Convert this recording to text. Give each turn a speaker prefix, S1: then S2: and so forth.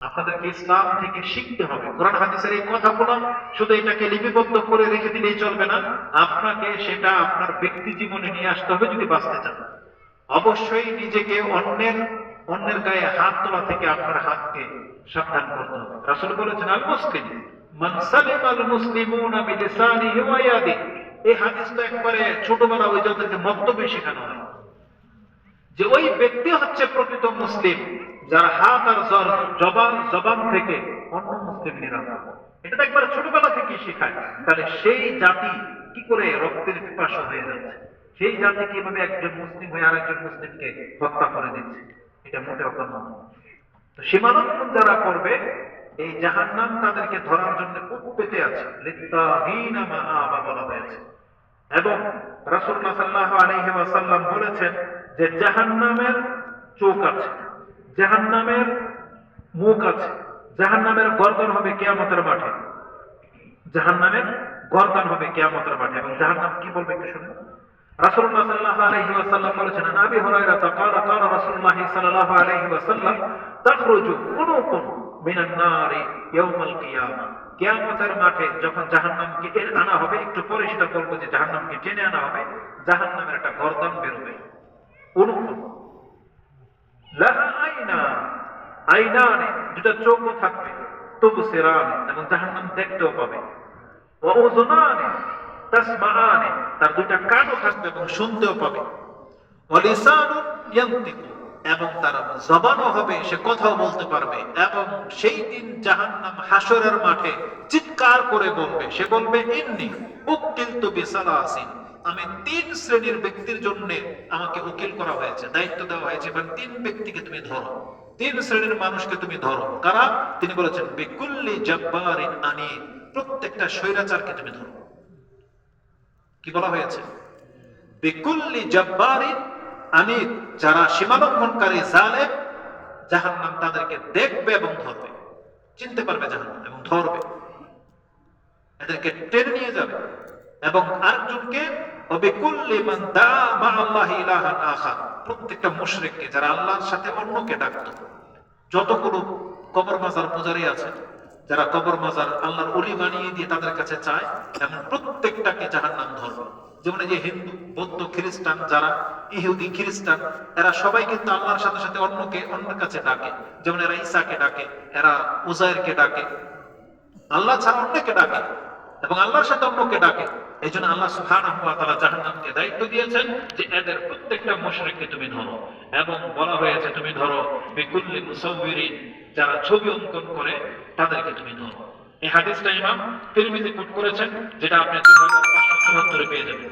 S1: আপনাদেরকে ইসলাম থেকে শিখতে হবে। কোরআন হাদিসের এই কথাগুলো শুধু এটাকে লিপিবদ্ধ করে রেখে দিলেই চলবে না, আপনাকে সেটা আপনার ব্যক্তি জীবনে নিয়ে আসতে হবে যদি বাঁচতে চান। অবশ্যই নিজেকে অন্যের অন্যের গায়ে হাত তোলা থেকে আপনার হাতকে সাবধান করতে হবে। রাসূল বলেছেন আল মুসলিম মানসালিম আল মুসলিমুনা এই হাদিস তো একবারে ছোটবেলা ওই যাদেরকে মন্তব্য শেখানো হয়। যে ওই ব্যক্তি হচ্ছে প্রকৃত মুসলিম, যার হাত আর জবান জবান থেকে অন্য মুসলিম নিরাপদ এটা একবার ছোটবেলা থেকে শেখায়। তাহলে সেই জাতি কি করে রক্তের পিপাসা হয়ে যাচ্ছে? সেই জাতি কীভাবে একজন মুসলিম হয়ে আরেকজন মুসলিমকে হত্যা করে দিচ্ছে? এটা মোটেও কোনো তো সীমালঙ্ঘন যারা করবে, এই জাহান্নাম তাদেরকে ধরার জন্য খুব পেতে আছে। বলা হয়েছে। এবং রাসূলুল্লাহ সাল্লাল্লাহু আলাইহি বলেছেন যে জাহান্নামের চোখ আছে, জাহান্নামের মুখ আছে, জাহান্নামের গর্দন হবে কিয়ামতের মাঠে। জাহান্নামের গর্দন হবে কিয়ামতের মাঠে এবং জাহান্নাম কি বলবে একটু মাঠে যখন জাহান্নামকে আনা হবে, একটু জাহান্নামকে টেনে আনা হবে, জাহান্নামের একটা গর্দন বেরোবে দুটা চোখও থাকবে, তবু এবং দেখতেও পাবে। তার দুইটা কানও থাকবে এবং শুনতেও পাবে। এবং তার জবানও হবে, সে কথাও বলতে পারবে, এবং সেই দিন জাহান্নাম হাসরের মাঠে চিৎকার করে বলবে, সে বলবে, ইন্নি উকিলতু বিসালাসিন। আমি তিন শ্রেণির ব্যক্তির জন্য আমাকে উকিল করা হয়েছে, দায়িত্ব দেওয়া হয়েছে, এবং তিন ব্যক্তিকে তুমি ধরো। তিন শ্রেণির মানুষকে তুমি ধরো। কারা? তিনি বলেছেন, বিকুল্লি জব্বারিন আনি প্রত্যেকটা স্বৈরাচারকে তুমি ধরো। কি বলা হয়েছে? বিকুল্লি জব্বারিন আনি যারা সীমালঙ্ঘনকারী, জালেম, জাহান্নাম তাদেরকে দেখবে এবং ধরবে। চিনতে পারবে জাহান্নাম এবং ধরবে। এদেরকে টেনে নিয়ে যাবে। এবং আরেকজনকে প্রত্যেকটা মুশরিককে, যারা আল্লাহর সাথে অন্যকে ডাকতো। যতগুলো কবর মাজার পূজারি আছে, যারা কবর মাজার আল্লাহর অলি বানিয়ে দিয়ে তাদের কাছে চায়, এমন প্রত্যেকটাকে জাহান্নাম ধরবে। যেমন এই যে হিন্দু, বৌদ্ধ, খ্রিস্টান যারা, ইহুদি, খ্রিস্টান, এরা সবাই কিন্তু আল্লাহর সাথে সাথে অন্যকে, অন্যের কাছে ডাকে। যেমন এরা ঈসাকে ডাকে, এরা উজায়েরকে ডাকে। আল্লাহ ছাড়া অন্যকে ডাকে, এবং আল্লাহর সাথে অন্যকে ডাকে। এই জন্য আল্লাহ সুবহানাহু ওয়া তাআলা দায়িত্ব দিয়েছেন যে এদের প্রত্যেকটা মুশরিককে তুমি ধরো এবং বলা হয়েছে তুমি ধরো বিকুল্লি মুসাউবিরিন, যারা ছবি অঙ্কন করে তাদেরকে তুমি ধরো। এই হাদিসটা ইমাম তিরমিজি কোট করেছেন, যেটা আপনি 2574 পেয়ে যাবেন।